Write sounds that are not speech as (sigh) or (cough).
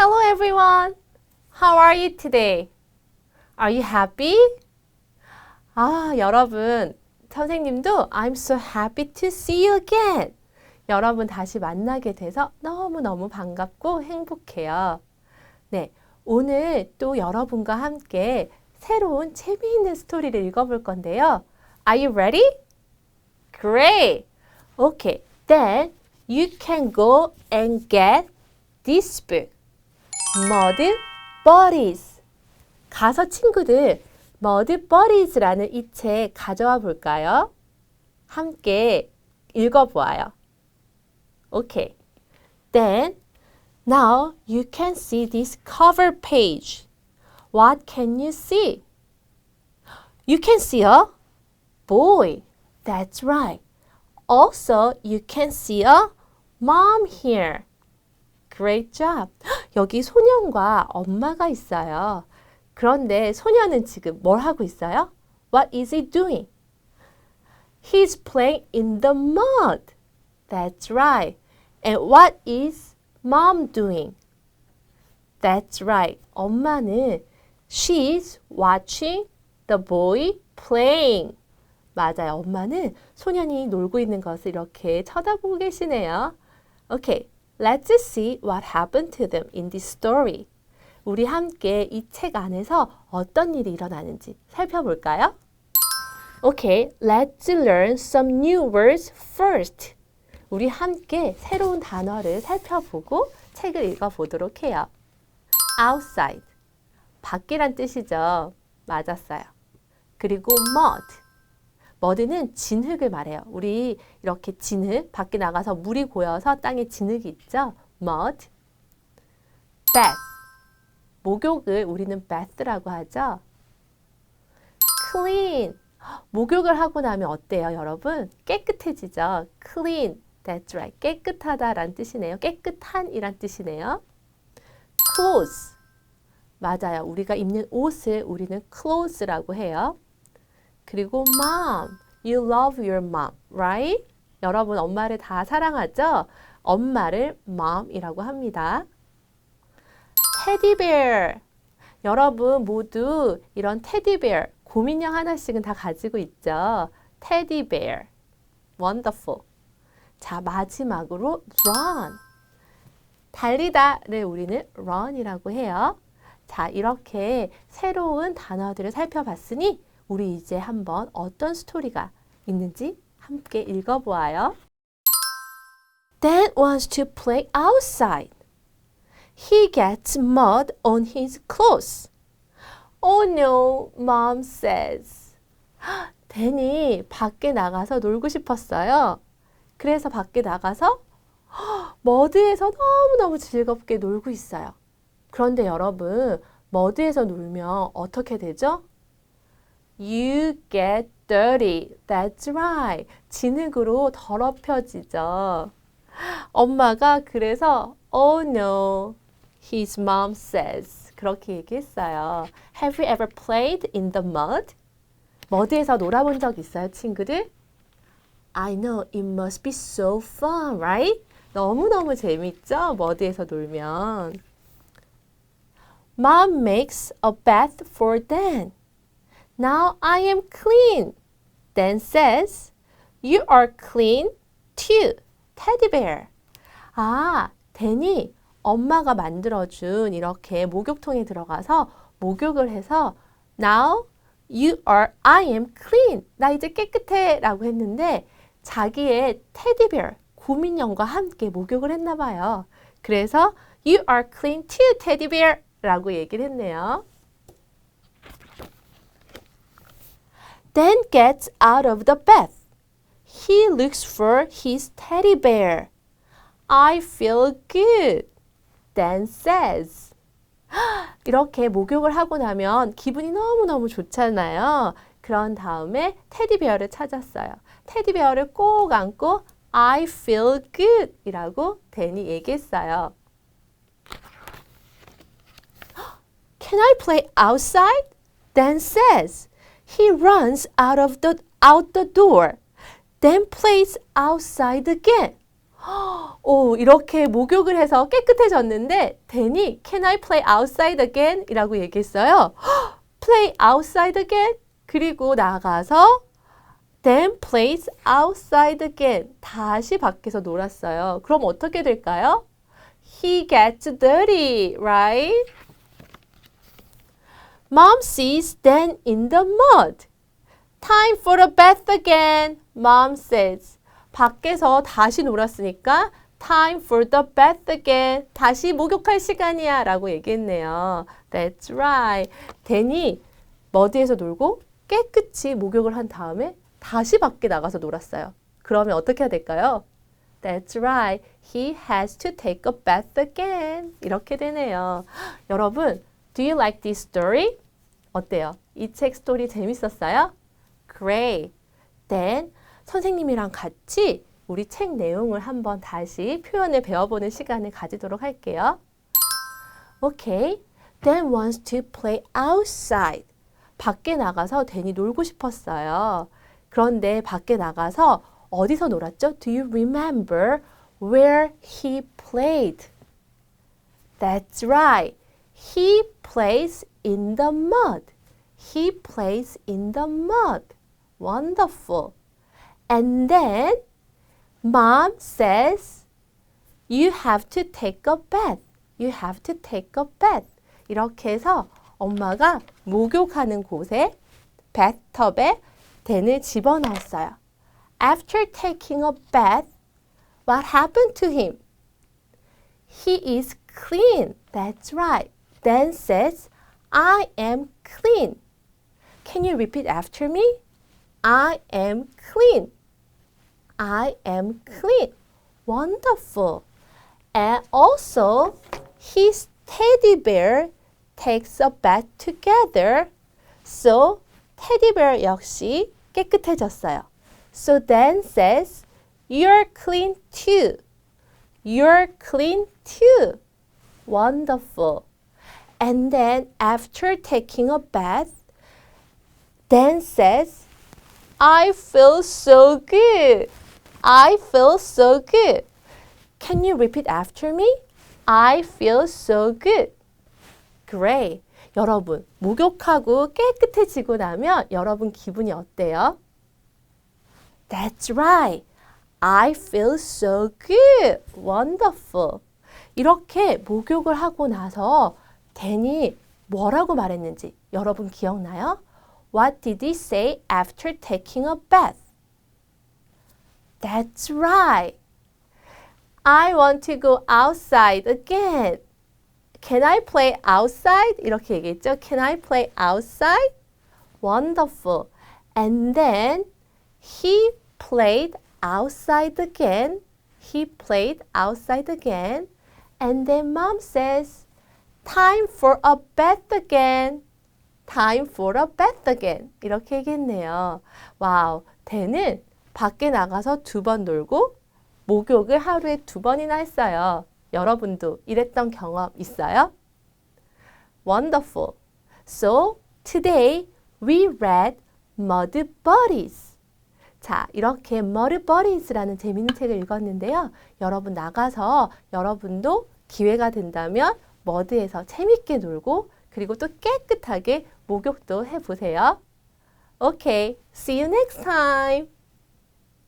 Hello everyone. How are you today? Are you happy? 아, 여러분. 선생님도 I'm so happy to see you again. 여러분 다시 만나게 돼서 너무너무 반갑고 행복해요. 네. 오늘 또 여러분과 함께 새로운 재미있는 스토리를 읽어볼 건데요. Are you ready? Great. Okay. Then you can go and get this book. Mud Buddies. 가서 친구들 Mud Buddies라는 이 책 가져와 볼까요? 함께 읽어보아요. Okay. Then now you can see this cover page. What can you see? You can see a boy. That's right. Also, you can see a mom here. Great job. 여기 소년과 엄마가 있어요. 그런데 소년은 지금 뭘 하고 있어요? What is he doing? He's playing in the mud. That's right. And what is mom doing? That's right. 엄마는 she's watching the boy playing. 맞아요. 엄마는 소년이 놀고 있는 것을 이렇게 쳐다보고 계시네요. Okay, let's see what happened to them in this story. 우리 함께 이 책 안에서 어떤 일이 일어나는지 살펴볼까요? Okay, let's learn some new words first. 우리 함께 새로운 단어를 살펴보고 책을 읽어보도록 해요. outside. 밖이란 뜻이죠. 맞았어요. 그리고 mud. Mud는 진흙을 말해요. 우리 이렇게 진흙, 밖에 나가서 물이 고여서 땅에 진흙이 있죠. mud. bath. 목욕을 우리는 bath라고 하죠. clean. 목욕을 하고 나면 어때요, 여러분? 깨끗해지죠. clean. That's right. 깨끗하다란 뜻이네요. 깨끗한이란 뜻이네요. clothes. 맞아요. 우리가 입는 옷을 우리는 clothes라고 해요. 그리고 mom. You love your mom, right? 여러분 엄마를 다 사랑하죠? 엄마를 mom이라고 합니다. teddy bear. 여러분 모두 이런 teddy bear, 곰인형 하나씩은 다 가지고 있죠. teddy bear. wonderful. 자, 마지막으로 run. 달리다를 우리는 run이라고 해요. 자, 이렇게 새로운 단어들을 살펴봤으니 우리 이제 한번 어떤 스토리가 있는지 함께 읽어보아요. Dan wants to play outside. He gets mud on his clothes. Oh no, mom says. (gasps) 댄이 밖에 나가서 놀고 싶었어요. 그래서 밖에 나가서 (gasps) 머드에서 너무너무 즐겁게 놀고 있어요. 그런데 여러분, 머드에서 놀면 어떻게 되죠? You get dirty. That's right. 진흙으로 더럽혀지죠. 엄마가 그래서 Oh no, his mom says. 그렇게 얘기했어요. Have you ever played in the mud? 머드에서 놀아본 적 있어요, 친구들? I know it must be so fun, right? 너무너무 재밌죠? 머드에서 놀면. Mom makes a bath for Dan. Now I am clean. Dan says, You are clean too, teddy bear. 아, 댄이 엄마가 만들어준 이렇게 목욕통에 들어가서 목욕을 해서 Now you are, I am clean. 나 이제 깨끗해 라고 했는데 자기의 테디베어, 구민형과 함께 목욕을 했나 봐요. 그래서 You are clean too, teddy bear 라고 얘기를 했네요. Dan gets out of the bath. He looks for his teddy bear. I feel good. Dan says. 이렇게 목욕을 하고 나면 기분이 너무너무 좋잖아요. 그런 다음에 테디베어를 찾았어요. 테디베어를 꼭 안고 I feel good 이라고 댄이 얘기했어요. Can I play outside? Dan says. He runs out of the out the door. Then plays outside again. 오, 이렇게 목욕을 해서 깨끗해졌는데 댄이 Can I play outside again? 이라고 얘기했어요. play outside again? 그리고 나가서 then plays outside again. 다시 밖에서 놀았어요. 그럼 어떻게 될까요? He gets dirty, right? Mom sees Dan in the mud. Time for a bath again, Mom says. 밖에서 다시 놀았으니까 time for the bath again. 다시 목욕할 시간이야 라고 얘기했네요. That's right. 댄이 머드에서 놀고 깨끗이 목욕을 한 다음에 다시 밖에 나가서 놀았어요. 그러면 어떻게 해야 될까요? That's right. He has to take a bath again. 이렇게 되네요. 여러분, do you like this story? 어때요? 이 책 스토리 재밌었어요? Great. Then 선생님이랑 같이 우리 책 내용을 한번 다시 표현을 배워보는 시간을 가지도록 할게요. Okay. Dan wants to play outside. 밖에 나가서 댄이 놀고 싶었어요. 그런데 밖에 나가서 어디서 놀았죠? Do you remember where he played? That's right. He plays in the mud. He plays in the mud. Wonderful. And then mom says, You have to take a bath. You have to take a bath. 이렇게 해서 엄마가 목욕하는 곳에 bathtub에 댄을 집어넣었어요. After taking a bath, what happened to him? He is clean. That's right. Dan says, I am clean. Can you repeat after me? I am clean. I am clean. Wonderful. And also, his teddy bear takes a bath together. So, teddy bear 역시 깨끗해졌어요. So Dan says, You're clean too. You're clean too. Wonderful. And then after taking a bath, Dan says, I feel so good. I feel so good. Can you repeat after me? I feel so good. Great. 여러분, 목욕하고 깨끗해지고 나면 여러분 기분이 어때요? That's right. I feel so good. Wonderful. 이렇게 목욕을 하고 나서 댄이 뭐라고 말했는지 여러분 기억나요? What did he say after taking a bath? That's right. I want to go outside again. Can I play outside? 이렇게 얘기했죠. Can I play outside? Wonderful. And then he played outside again. He played outside again. And then mom says, Time for a bath again. Time for a bath again. 이렇게 얘기했네요. 와우. 댄은 밖에 나가서 두 번 놀고 목욕을 하루에 두 번이나 했어요. 여러분도 이랬던 경험 있어요? Wonderful. So today we read Mud Buddies. 자, 이렇게 Mud Buddies라는 재밌는 책을 읽었는데요. 여러분 나가서 여러분도 기회가 된다면 머드에서 재밌게 놀고 그리고 또 깨끗하게 목욕도 해보세요. Okay, see you next time.